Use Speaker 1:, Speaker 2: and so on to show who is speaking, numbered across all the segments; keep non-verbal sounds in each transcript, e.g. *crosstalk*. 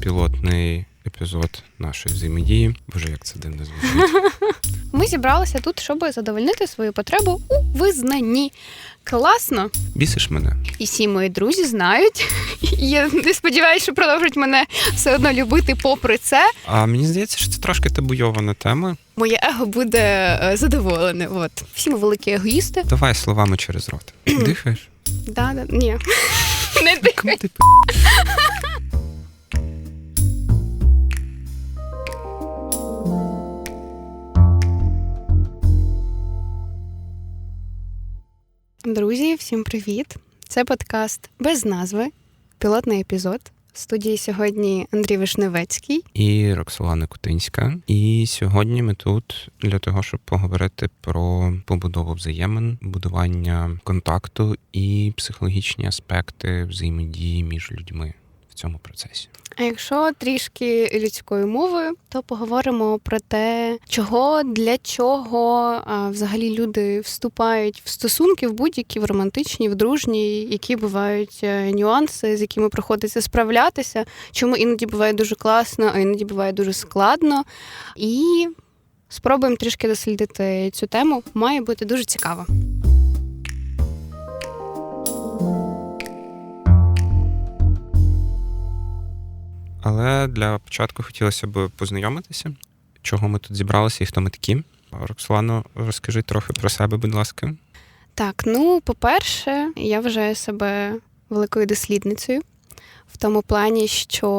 Speaker 1: пілотний епізод нашої взаємодії. Боже, як це дивно звучить. *laughs*
Speaker 2: Ми зібралися тут, щоб задовольнити свою потребу у визнанні. Класно!
Speaker 1: Бісиш мене.
Speaker 2: І всі мої друзі знають. І *laughs* Я не сподіваюся, що продовжують мене все одно любити попри це.
Speaker 1: А мені здається, що це трошки табуйована тема.
Speaker 2: Моє его буде е, задоволене. От всі ми великі егоїсти.
Speaker 1: Давай словами через рот. *clears throat* Дихаєш?
Speaker 2: Да, да, ні. *laughs* Не ти. Друзі, всім привіт! Це подкаст без назви, пілотний епізод. В студії сьогодні Андрій Вишневецький.
Speaker 1: і Роксолана Кутинська. І сьогодні ми тут для того, щоб поговорити про побудову взаємин, будування контакту і психологічні аспекти взаємодії між людьми цьому процесі.
Speaker 2: А якщо трішки людською мовою, то поговоримо про те, чого для чого а, взагалі люди вступають в стосунки в будь-які в романтичні, в дружні, які бувають е, нюанси, з якими приходиться справлятися, чому іноді буває дуже класно, а іноді буває дуже складно. І спробуємо трішки дослідити цю тему. Має бути дуже цікаво.
Speaker 1: Але для початку хотілося б познайомитися, чого ми тут зібралися і хто ми такі. Роксолано, розкажи трохи про себе, будь ласка.
Speaker 2: Так, ну, по-перше, я вважаю себе великою дослідницею. В тому плані, що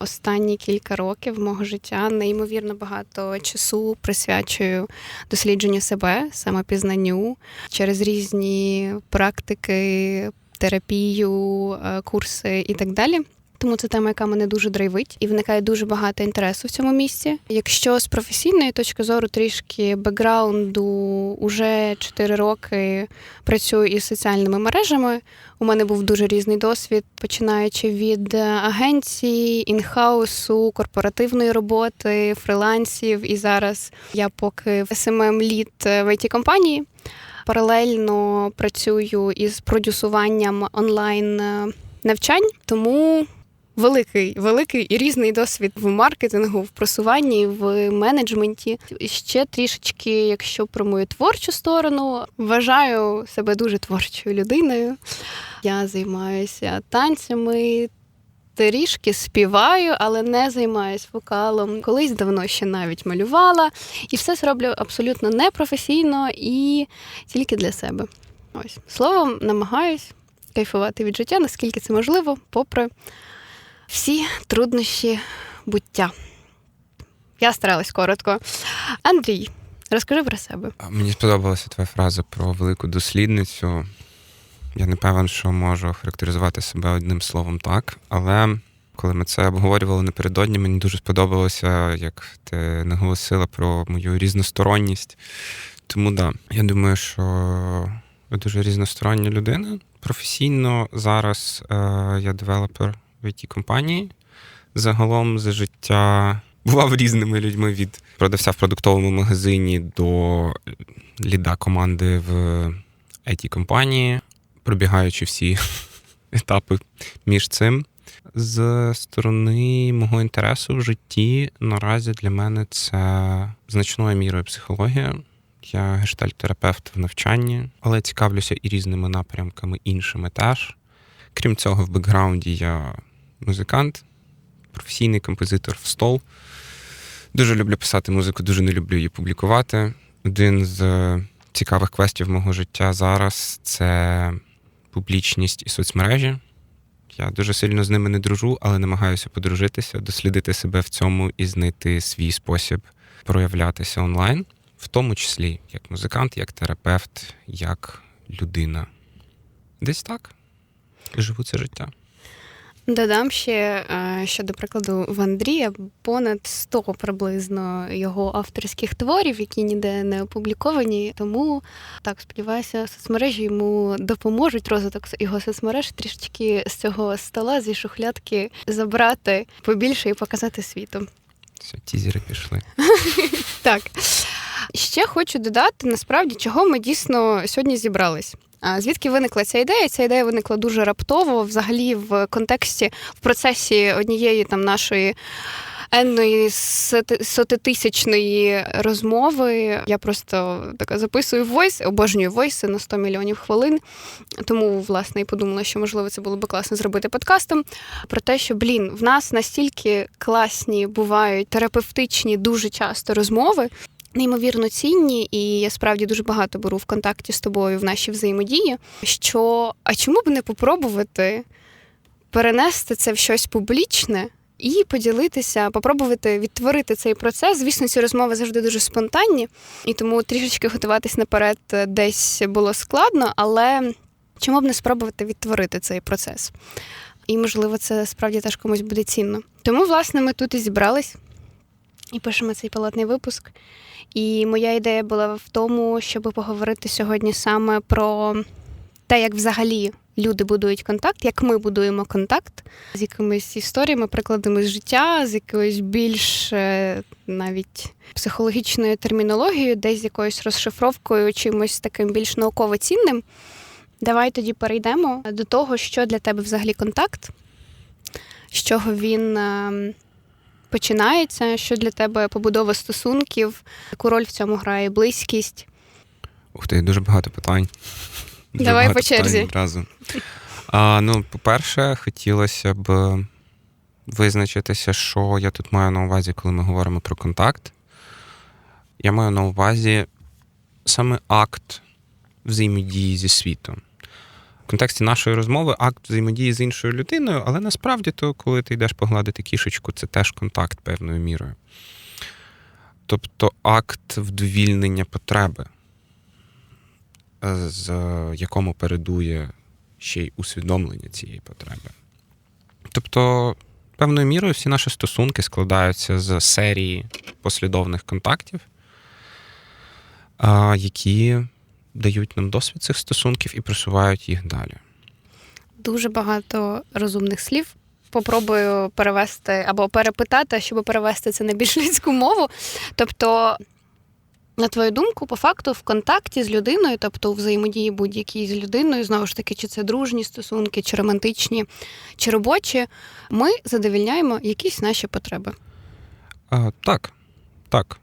Speaker 2: останні кілька років мого життя неймовірно багато часу присвячую дослідженню себе, самопізнанню через різні практики, терапію, е, курси і так далі. Тому це тема, яка мене дуже драйвить, і виникає дуже багато інтересу в цьому місці. Якщо з професійної точки зору трішки бекграунду, уже 4 роки працюю із соціальними мережами. У мене був дуже різний досвід, починаючи від агенції, інхаусу, корпоративної роботи, фрилансів. І зараз я поки smm лід в it компанії. Паралельно працюю із продюсуванням онлайн е, навчань, тому великий, великий і різний досвід в маркетингу, в просуванні, в менеджменті. Ще трішечки, якщо про мою творчу сторону, вважаю себе дуже творчою людиною. Я займаюся танцями. Трішки співаю, але не займаюсь вокалом. Колись давно ще навіть малювала, і все це роблю абсолютно непрофесійно і тільки для себе. Ось словом, намагаюсь кайфувати від життя, наскільки це можливо, попри всі труднощі буття. Я старалась коротко. Андрій, розкажи про себе.
Speaker 1: Мені сподобалася твоя фраза про велику дослідницю. Я не певен, що можу характеризувати себе одним словом так, але коли ми це обговорювали напередодні, мені дуже сподобалося, як ти наголосила про мою різносторонність. Тому да, я думаю, що ви дуже різностороння людина. Професійно зараз е, я девелопер в it компанії. Загалом за життя бував різними людьми від продавця в продуктовому магазині до ліда команди в it компанії, пробігаючи всі *laughs* етапи між цим. З сторони мого інтересу в житті наразі для мене це значною мірою психологія. Я гештальт-терапевт в навчанні, але цікавлюся і різними напрямками іншими теж. Крім цього, в бекграунді я музикант, професійний композитор в стол. Дуже люблю писати музику, дуже не люблю її публікувати. Один з цікавих квестів мого життя зараз це публічність і соцмережі. Я дуже сильно з ними не дружу, але намагаюся подружитися, дослідити себе в цьому і знайти свій спосіб проявлятися онлайн, в тому числі як музикант, як терапевт, як людина. Десь так. Живу це життя.
Speaker 2: Додам ще, е, що, до прикладу, в Андрія понад 100 приблизно його авторських творів, які ніде не опубліковані. Тому так сподіваюся, соцмережі йому допоможуть розвиток його соцмереж трішечки з цього стола, зі шухлядки забрати побільше і показати світу.
Speaker 1: Все, тізери пішли. *laughs*
Speaker 2: Так. Ще хочу додати насправді, чого ми дійсно сьогодні зібрались. Звідки виникла ця ідея? Ця ідея виникла дуже раптово, взагалі в контексті, в процесі однієї там нашої енної соти- сотитисячної розмови. Я просто така записую войс, обожнюю войси на 100 мільйонів хвилин. Тому, власне, і подумала, що можливо це було би класно зробити подкастом. Про те, що блін, в нас настільки класні бувають терапевтичні дуже часто розмови. Неймовірно цінні, і я справді дуже багато беру в контакті з тобою в нашій взаємодії. Що а чому б не попробувати перенести це в щось публічне і поділитися, попробувати відтворити цей процес. Звісно, ці розмови завжди дуже спонтанні, і тому трішечки готуватись наперед десь було складно, але чому б не спробувати відтворити цей процес? І, можливо, це справді теж комусь буде цінно. Тому, власне, ми тут і зібрались і пишемо цей пілотний випуск. І моя ідея була в тому, щоб поговорити сьогодні саме про те, як взагалі люди будують контакт, як ми будуємо контакт з якимись історіями, прикладами з життя, з якоюсь більш е, навіть психологічною термінологією, десь з якоюсь розшифровкою, чимось таким більш науково цінним. Давай тоді перейдемо до того, що для тебе взагалі контакт, з чого він е, починається, що для тебе побудова стосунків, яку роль в цьому грає близькість.
Speaker 1: Ух ти, дуже багато питань. Дуже
Speaker 2: Давай
Speaker 1: багато
Speaker 2: по черзі.
Speaker 1: Одразу. А, ну, по-перше, хотілося б визначитися, що я тут маю на увазі, коли ми говоримо про контакт. Я маю на увазі саме акт взаємодії зі світом. В контексті нашої розмови акт взаємодії з іншою людиною, але насправді, то, коли ти йдеш погладити кішечку, це теж контакт певною мірою. Тобто акт вдовільнення потреби, е, з якому передує ще й усвідомлення цієї потреби. Тобто, певною мірою всі наші стосунки складаються з серії послідовних контактів, які дають нам досвід цих стосунків і просувають їх далі.
Speaker 2: Дуже багато розумних слів. Попробую перевести або перепитати, щоб перевести це на більш людську мову. Тобто, на твою думку, по факту, в контакті з людиною, тобто у взаємодії будь-якій з людиною, знову ж таки, чи це дружні стосунки, чи романтичні, чи робочі, ми задовільняємо якісь наші потреби.
Speaker 1: А, так, так.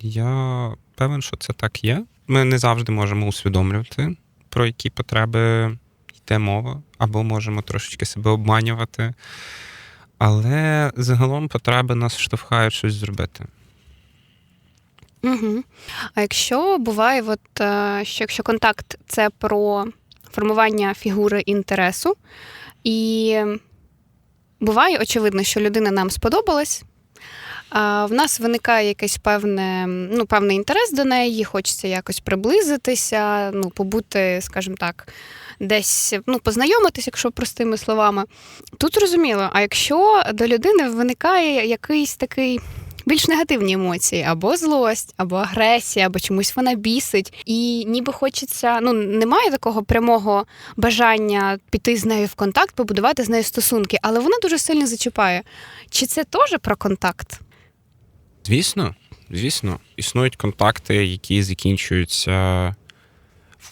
Speaker 1: Я певен, що це так є. Ми не завжди можемо усвідомлювати, про які потреби йде мова, або можемо трошечки себе обманювати. Але загалом потреби нас штовхають щось зробити.
Speaker 2: Угу. А якщо буває, от, е, що якщо контакт це про формування фігури інтересу, і буває, очевидно, що людина нам сподобалась. В нас виникає якийсь певне, ну, певний інтерес до неї, хочеться якось приблизитися, ну, побути, скажімо так, десь ну, познайомитись, якщо простими словами. Тут зрозуміло, а якщо до людини виникає якийсь такий більш негативні емоції, або злость, або агресія, або чомусь вона бісить. І ніби хочеться, ну немає такого прямого бажання піти з нею в контакт, побудувати з нею стосунки, але вона дуже сильно зачіпає. Чи це теж про контакт?
Speaker 1: Звісно, звісно, існують контакти, які закінчуються,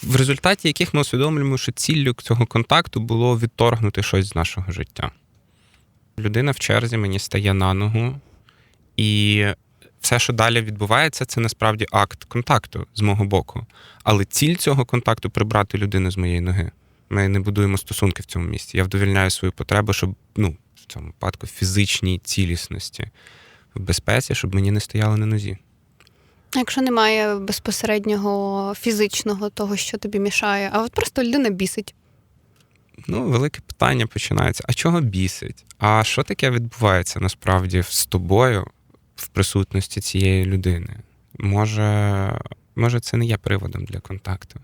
Speaker 1: в результаті яких ми усвідомлюємо, що ціллю цього контакту було відторгнути щось з нашого життя. Людина в черзі мені стає на ногу, і все, що далі відбувається, це насправді акт контакту з мого боку. Але ціль цього контакту прибрати людину з моєї ноги. Ми не будуємо стосунки в цьому місці. Я вдовільняю свою потребу, щоб ну, в цьому випадку фізичній цілісності в безпеці, щоб мені не стояли на нозі.
Speaker 2: Якщо немає безпосереднього фізичного того, що тобі мішає, а от просто людина бісить.
Speaker 1: Ну, велике питання починається: а чого бісить? А що таке відбувається насправді з тобою в присутності цієї людини? Може, може, це не є приводом для контакту?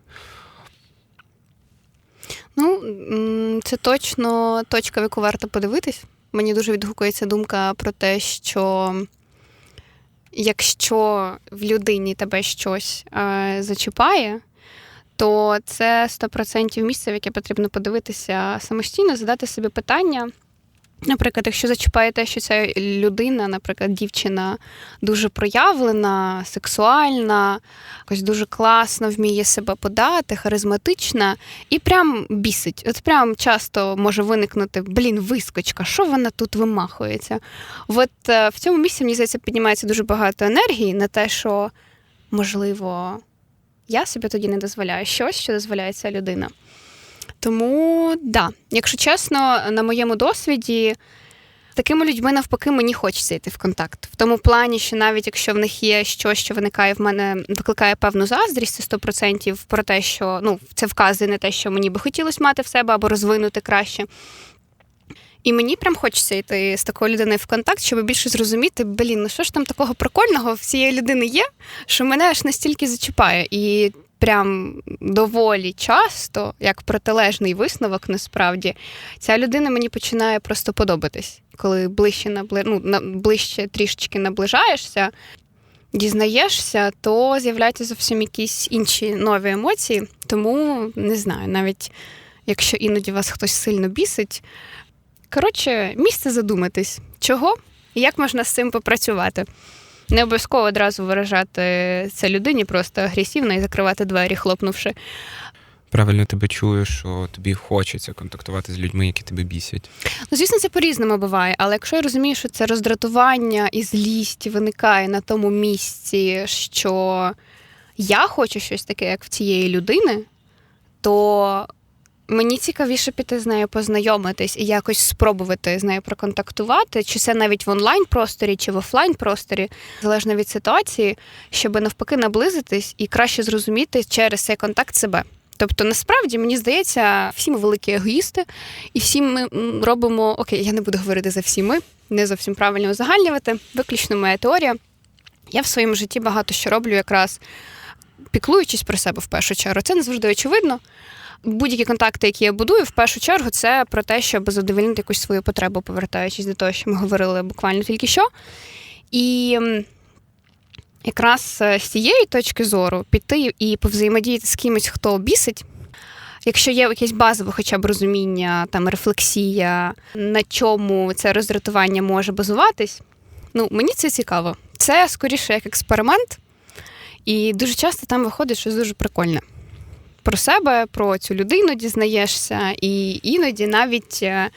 Speaker 2: Ну, це точно точка, в яку варто подивитись. Мені дуже відгукується думка про те, що якщо в людині тебе щось е, зачіпає, то це 100% місце, в яке потрібно подивитися самостійно, задати собі питання, Наприклад, якщо зачіпає те, що ця людина, наприклад, дівчина дуже проявлена, сексуальна, якось дуже класно вміє себе подати, харизматична, і прям бісить. От прям часто може виникнути блін, вискочка, що вона тут вимахується. От е, в цьому місці, мені здається, піднімається дуже багато енергії на те, що можливо, я собі тоді не дозволяю щось, що дозволяє ця людина. Тому, да, якщо чесно, на моєму досвіді. Такими людьми навпаки мені хочеться йти в контакт. В тому плані, що навіть якщо в них є щось, що виникає в мене, викликає певну заздрість, це 100% про те, що ну, це вказує на те, що мені би хотілося мати в себе або розвинути краще. І мені прям хочеться йти з такою людиною в контакт, щоб більше зрозуміти, блін, ну що ж там такого прикольного в цієї людини є, що мене аж настільки зачіпає. І прям доволі часто, як протилежний висновок, насправді, ця людина мені починає просто подобатись. Коли ближче набли... ну, на... ближче трішечки наближаєшся, дізнаєшся, то з'являються зовсім якісь інші нові емоції. Тому не знаю, навіть якщо іноді вас хтось сильно бісить. Коротше, місце задуматись, чого і як можна з цим попрацювати. Не обов'язково одразу виражати це людині просто агресивно і закривати двері, хлопнувши.
Speaker 1: Правильно тебе чую, що тобі хочеться контактувати з людьми, які тебе бісять.
Speaker 2: Ну, звісно, це по-різному буває, але якщо я розумію, що це роздратування і злість виникає на тому місці, що я хочу щось таке, як в цієї людини, то мені цікавіше піти з нею познайомитись і якось спробувати з нею проконтактувати, чи це навіть в онлайн просторі, чи в офлайн просторі, залежно від ситуації, щоб навпаки наблизитись і краще зрозуміти через цей контакт себе. Тобто, насправді мені здається, всі ми великі егоїсти, і всі ми робимо окей, я не буду говорити за всі ми, не зовсім правильно узагальнювати. Виключно моя теорія. Я в своєму житті багато що роблю, якраз піклуючись про себе в першу чергу. Це не завжди очевидно. Будь-які контакти, які я будую, в першу чергу, це про те, щоб задовольнити якусь свою потребу, повертаючись до того, що ми говорили буквально тільки що. І якраз е, з цієї точки зору піти і повзаємодіяти з кимось, хто бісить. Якщо є якесь базове хоча б розуміння, там рефлексія, на чому це роздратування може базуватись, ну мені це цікаво. Це скоріше як експеримент, і дуже часто там виходить щось дуже прикольне. Про себе, про цю людину дізнаєшся, і іноді навіть е,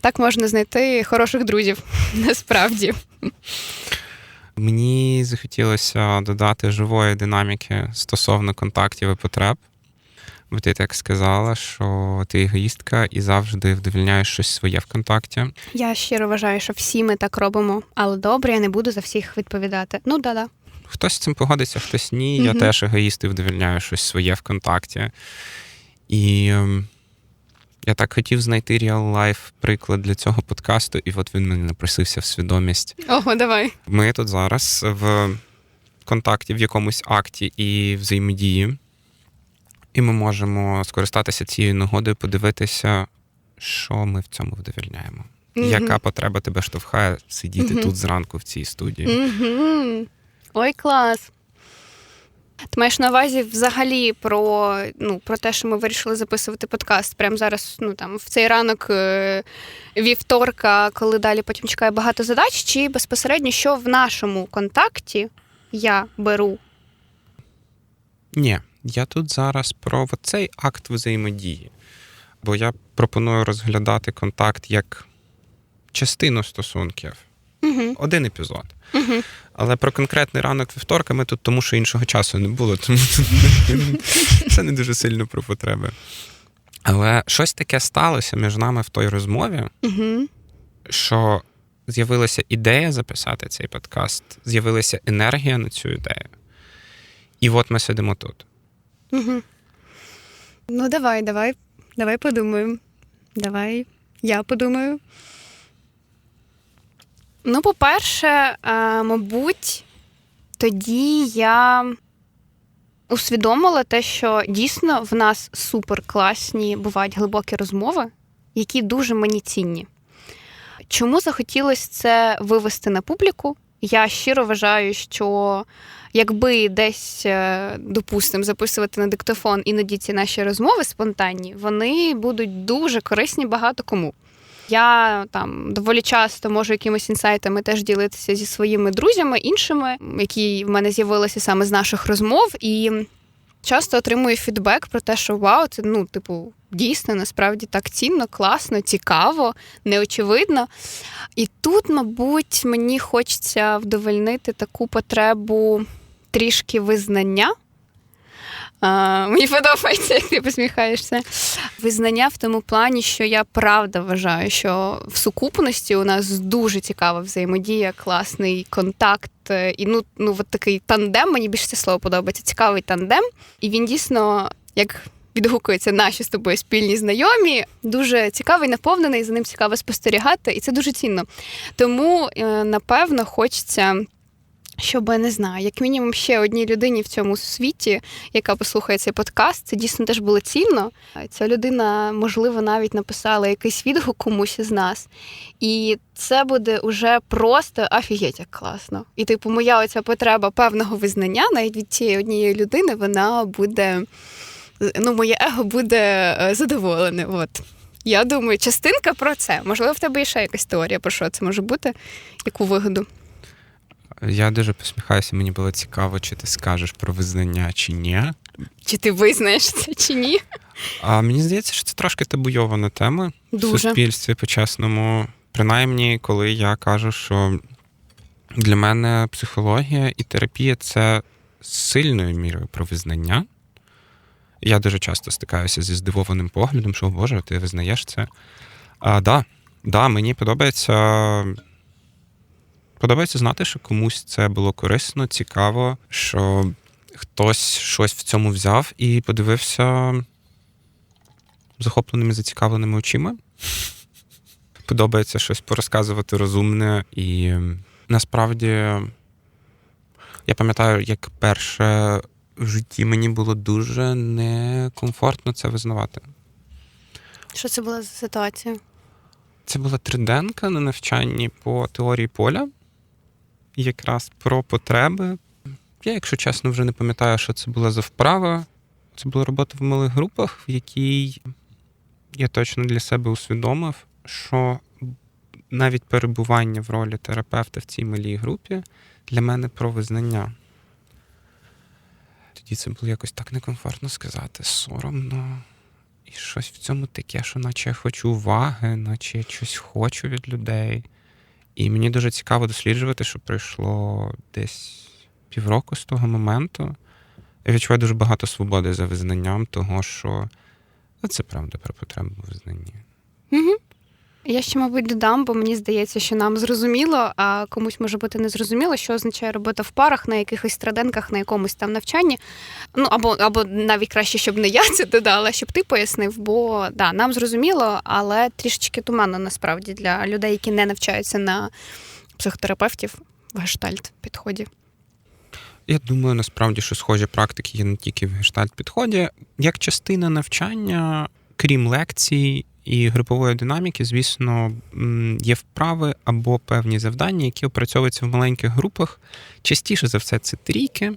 Speaker 2: так можна знайти хороших друзів *laughs* насправді.
Speaker 1: Мені захотілося додати живої динаміки стосовно контактів і потреб. Бо ти так сказала, що ти егоїстка і завжди вдовільняєш щось своє в контакті.
Speaker 2: Я щиро вважаю, що всі ми так робимо, але добре, я не буду за всіх відповідати. Ну да-да.
Speaker 1: Хтось з цим погодиться, хтось ні. Я теж егоїст і вдовільняю щось своє в контакті. І ем, я так хотів знайти реал-лайф приклад для цього подкасту, і от він мені напросився в свідомість.
Speaker 2: Ого, давай.
Speaker 1: Ми тут зараз в контакті в якомусь акті і взаємодії, і ми можемо скористатися цією нагодою, подивитися, що ми в цьому вдовільняємо.
Speaker 2: Мгм.
Speaker 1: Яка потреба тебе штовхає сидіти
Speaker 2: Мгм.
Speaker 1: тут зранку в цій студії?
Speaker 2: Угу. Ой, клас. Ти маєш на увазі взагалі про, ну, про те, що ми вирішили записувати подкаст прямо зараз, ну там в цей ранок е, вівторка, коли далі потім чекає багато задач, чи безпосередньо що в нашому контакті я беру?
Speaker 1: Ні, я тут зараз про цей акт взаємодії. Бо я пропоную розглядати контакт як частину стосунків,
Speaker 2: Угу.
Speaker 1: один епізод.
Speaker 2: Угу.
Speaker 1: Але про конкретний ранок вівторка ми тут, тому що іншого часу не було, тому *laughs* це не дуже сильно про потреби. Але щось таке сталося між нами в той розмові,
Speaker 2: Угу.
Speaker 1: що з'явилася ідея записати цей подкаст, з'явилася енергія на цю ідею. І от ми сидимо тут.
Speaker 2: Угу. Ну, давай, давай, давай подумаємо. Давай, я подумаю. Ну, по-перше, е, мабуть, тоді я усвідомила те, що дійсно в нас супер класні бувають глибокі розмови, які дуже мені цінні. Чому захотілося це вивести на публіку? Я щиро вважаю, що якби десь, е, допустимо, записувати на диктофон іноді ці наші розмови спонтанні, вони будуть дуже корисні багато кому. Я там доволі часто можу якимись інсайтами теж ділитися зі своїми друзями, іншими, які в мене з'явилися саме з наших розмов, і часто отримую фідбек про те, що вау, це ну, типу, дійсно насправді так цінно, класно, цікаво, неочевидно. І тут, мабуть, мені хочеться вдовольнити таку потребу трішки визнання. Мені подобається, як ти посміхаєшся. Визнання в тому плані, що я правда вважаю, що в сукупності у нас дуже цікава взаємодія, класний контакт. е, І ну, ну от такий тандем, мені більше це слово подобається. Цікавий тандем. І він дійсно, як відгукуються наші з тобою спільні знайомі, дуже цікавий, наповнений, за ним цікаво спостерігати, і це дуже цінно. Тому, е, напевно, хочеться. Щоб не знаю, як мінімум ще одній людині в цьому світі, яка послухає цей подкаст, це дійсно теж було цінно. Ця людина, можливо, навіть написала якийсь відгук комусь із нас, і це буде уже просто офігеть, як класно. І типу, моя оця потреба певного визнання навіть від цієї однієї людини, вона буде. Ну, моє его буде е, задоволене. От. Я думаю, частинка про це. Можливо, в тебе є ще якась теорія про що це може бути, яку вигоду.
Speaker 1: Я дуже посміхаюся, мені було цікаво, чи ти скажеш про визнання чи ні.
Speaker 2: Чи ти визнаєш це чи ні?
Speaker 1: А мені здається, що це трошки табуйована тема в суспільстві по-чесному. Принаймні, коли я кажу, що для мене психологія і терапія це сильною мірою про визнання. Я дуже часто стикаюся зі здивованим поглядом, що, «О, Боже, ти визнаєш це. А, да, да, мені подобається. Подобається знати, що комусь це було корисно, цікаво, що хтось щось в цьому взяв і подивився захопленими зацікавленими очима. Подобається щось порозказувати розумне. І насправді я пам'ятаю, як перше в житті мені було дуже некомфортно це визнавати.
Speaker 2: Що це була за ситуація?
Speaker 1: Це була триденка на навчанні по теорії поля, якраз про потреби. Я, якщо чесно, вже не пам'ятаю, що це була за вправа. Це була робота в малих групах, в якій я точно для себе усвідомив, що навіть перебування в ролі терапевта в цій малій групі для мене про визнання. Тоді це було якось так некомфортно сказати, соромно. І щось в цьому таке, що наче я хочу уваги, наче я щось хочу від людей. І мені дуже цікаво досліджувати, що пройшло десь півроку з того моменту. Я відчуваю дуже багато свободи за визнанням того, що ну, це правда про потребу визнання.
Speaker 2: Угу. Я ще, мабуть, додам, бо мені здається, що нам зрозуміло, а комусь може бути незрозуміло, що означає робота в парах на якихось страденках, на якомусь там навчанні. Ну або або навіть краще, щоб не я це додала, щоб ти пояснив. Бо да, нам зрозуміло, але трішечки туманно насправді для людей, які не навчаються на психотерапевтів в гештальт підході.
Speaker 1: Я думаю, насправді, що схожі практики є не тільки в гештальт-підході. Як частина навчання, крім лекцій і групової динаміки, звісно, є вправи або певні завдання, які опрацьовуються в маленьких групах. Частіше за все, це трійки,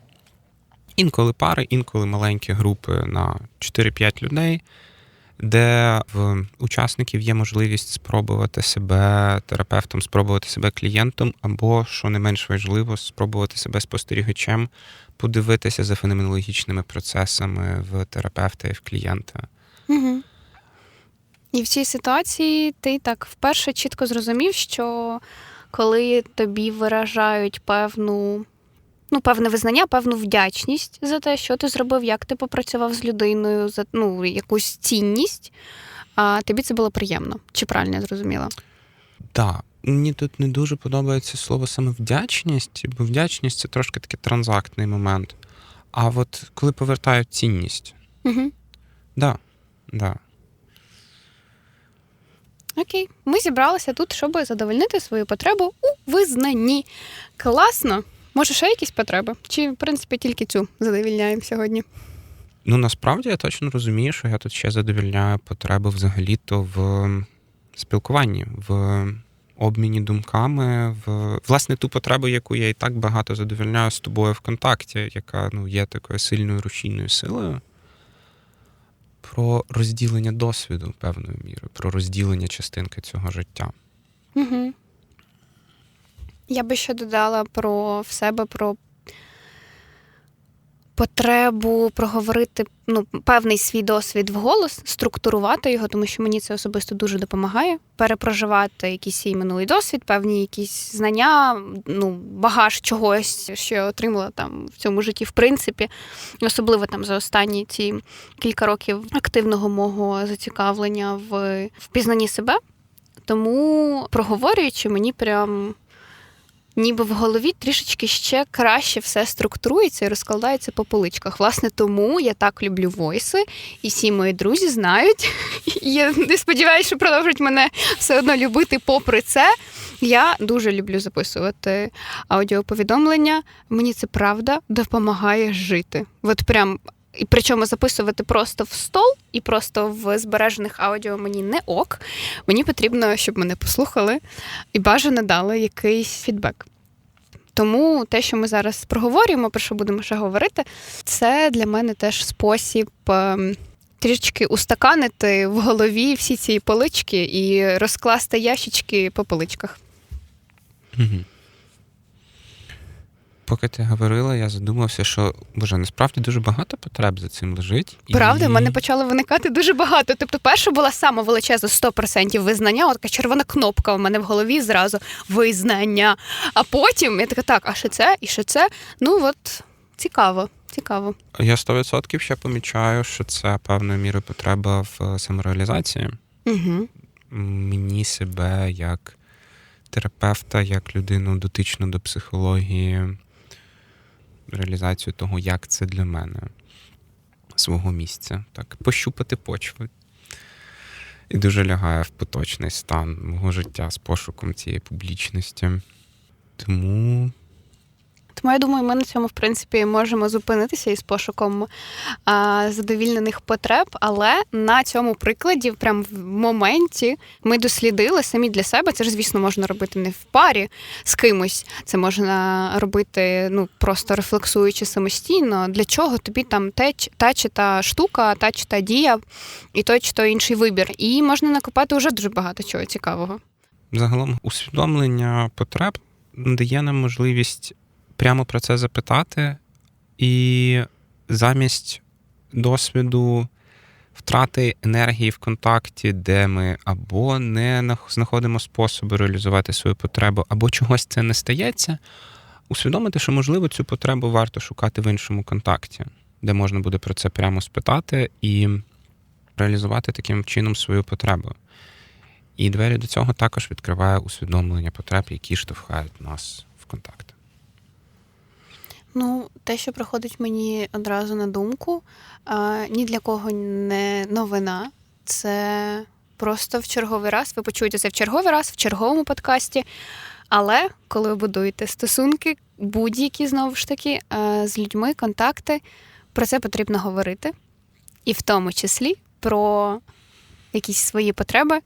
Speaker 1: інколи пари, інколи маленькі групи на 4-5 людей, де в учасників є можливість спробувати себе терапевтом, спробувати себе клієнтом, або, що не менш важливо, спробувати себе спостерігачем, подивитися за феноменологічними процесами в терапевта і в клієнта.
Speaker 2: Угу. І в цій ситуації ти так вперше чітко зрозумів, що коли тобі виражають певну, ну, певне визнання, певну вдячність за те, що ти зробив, як ти попрацював з людиною, за ну, якусь цінність, а тобі це було приємно. Чи правильно я зрозуміла?
Speaker 1: Так, мені тут не дуже подобається слово саме вдячність, бо вдячність це трошки такий транзактний момент. А от коли повертають цінність,
Speaker 2: Угу.
Speaker 1: да, да.
Speaker 2: Окей, ми зібралися тут, щоб задовольнити свою потребу у визнанні. Класно. Може, ще якісь потреби? Чи, в принципі, тільки цю задовільняємо сьогодні?
Speaker 1: Ну насправді я точно розумію, що я тут ще задовільняю потреби взагалі-то в спілкуванні, в обміні думками, в власне ту потребу, яку я і так багато задовільняю з тобою в контакті, яка ну, є такою сильною рушійною силою. Про розділення досвіду певною мірою, про розділення частинки цього життя.
Speaker 2: Угу. Я би ще додала про в себе про потребу проговорити ну, певний свій досвід вголос, структурувати його, тому що мені це особисто дуже допомагає. Перепроживати якийсь свій минулий досвід, певні якісь знання, ну, багаж чогось, що я отримала там в цьому житті, в принципі, особливо там за останні ці кілька років активного мого зацікавлення в впізнанні себе. Тому проговорюючи, мені прям ніби в голові трішечки ще краще все структурується і розкладається по поличках. Власне, тому я так люблю войси, і всі мої друзі знають. *laughs* Я не сподіваюся, що продовжують мене все одно любити попри це. Я дуже люблю записувати аудіоповідомлення. Мені це правда допомагає жити. От прям. І причому записувати просто в стол і просто в збережених аудіо мені не ок. Мені потрібно, щоб мене послухали і бажано дали якийсь фідбек. Тому те, що ми зараз проговорюємо, про що будемо ще говорити, це для мене теж спосіб ем, трішечки устаканити в голові всі ці полички і розкласти ящички по поличках.
Speaker 1: Угу. Поки ти говорила, я задумався, що боже, насправді дуже багато потреб за цим лежить.
Speaker 2: Правда,
Speaker 1: і...
Speaker 2: в мене почало виникати дуже багато. Тобто, перша була саме величезна 100% визнання, от така червона кнопка у мене в голові зразу визнання. А потім я така, так, а що це? І що це? Ну от цікаво, цікаво.
Speaker 1: Я 100% ще помічаю, що це певною мірою потреба в самореалізації.
Speaker 2: Угу.
Speaker 1: Мені себе як терапевта, як людину дотичну до психології, реалізацію того, як це для мене, свого місця. Так, пощупати почви. І дуже лягає в поточний стан мого життя з пошуком цієї публічності. Тому
Speaker 2: Тому я думаю, ми на цьому, в принципі, можемо зупинитися із пошуком а, задовільнених потреб, але на цьому прикладі, прям в моменті, ми дослідили самі для себе. Це ж, звісно, можна робити не в парі з кимось. Це можна робити ну просто рефлексуючи самостійно. Для чого тобі там те, та чи та штука, та чи та дія, і той чи той інший вибір. І можна накопати вже дуже багато чого цікавого.
Speaker 1: загалом усвідомлення потреб дає нам можливість прямо про це запитати, і замість досвіду втрати енергії в контакті, де ми або не знаходимо способи реалізувати свою потребу, або чогось це не стається, усвідомити, що можливо цю потребу варто шукати в іншому контакті, де можна буде про це прямо спитати і реалізувати таким чином свою потребу. І двері до цього також відкриває усвідомлення потреб, які штовхають нас в контакт.
Speaker 2: Ну, те, що приходить мені одразу на думку, ні для кого не новина. Це просто в черговий раз. Ви почуєте це в черговий раз, в черговому подкасті. Але коли ви будуєте стосунки, будь-які знову ж таки з людьми, контакти, про це потрібно говорити. І в тому числі про якісь свої потреби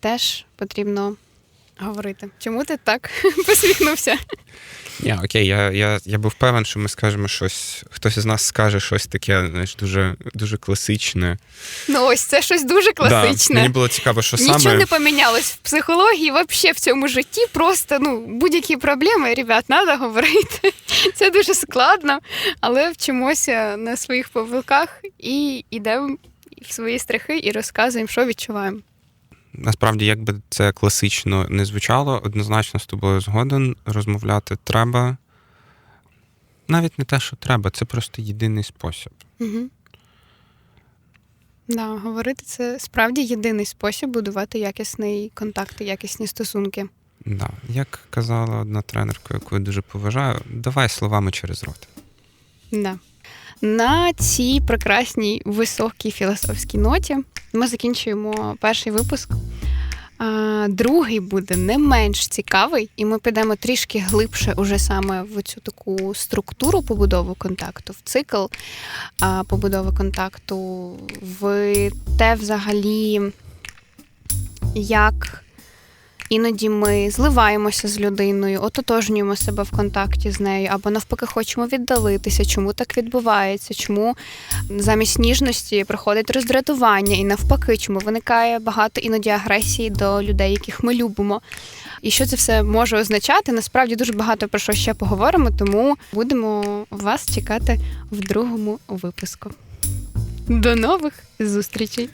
Speaker 2: теж потрібно говорити. Чому ти так *laughs* посміхнувся?
Speaker 1: Я, окей, я, я, я був певен, що ми скажемо щось, хтось із нас скаже щось таке, знаєш, дуже, дуже класичне.
Speaker 2: Ну, ось це щось дуже класичне.
Speaker 1: Да, мені було цікаво, що
Speaker 2: Нічого
Speaker 1: саме.
Speaker 2: не помінялось в психології, взагалі в цьому житті. Просто ну, будь-які проблеми, ребят, треба говорити. *laughs* Це дуже складно, але вчимося на своїх помилках і йдемо в свої страхи і розказуємо, що відчуваємо.
Speaker 1: Насправді, як би це класично не звучало, однозначно з тобою згоден. Розмовляти треба. Навіть не те, що треба, це просто єдиний спосіб.
Speaker 2: Угу. Да, говорити це справді єдиний спосіб будувати якісний контакт і якісні стосунки.
Speaker 1: Да. Як казала одна тренерка, яку я дуже поважаю, давай словами через рот.
Speaker 2: Да. На цій прекрасній високій філософській ноті ми закінчуємо перший випуск. А, другий буде не менш цікавий, і ми підемо трішки глибше уже саме в цю таку структуру побудови контакту, в цикл а, побудови контакту, в те взагалі, як Іноді ми зливаємося з людиною, ототожнюємо себе в контакті з нею, або навпаки хочемо віддалитися. Чому так відбувається? Чому замість ніжності приходить роздратування, і навпаки, чому виникає багато іноді агресії до людей, яких ми любимо. І що це все може означати? Насправді дуже багато про що ще поговоримо, тому будемо вас чекати в другому випуску. До нових зустрічей!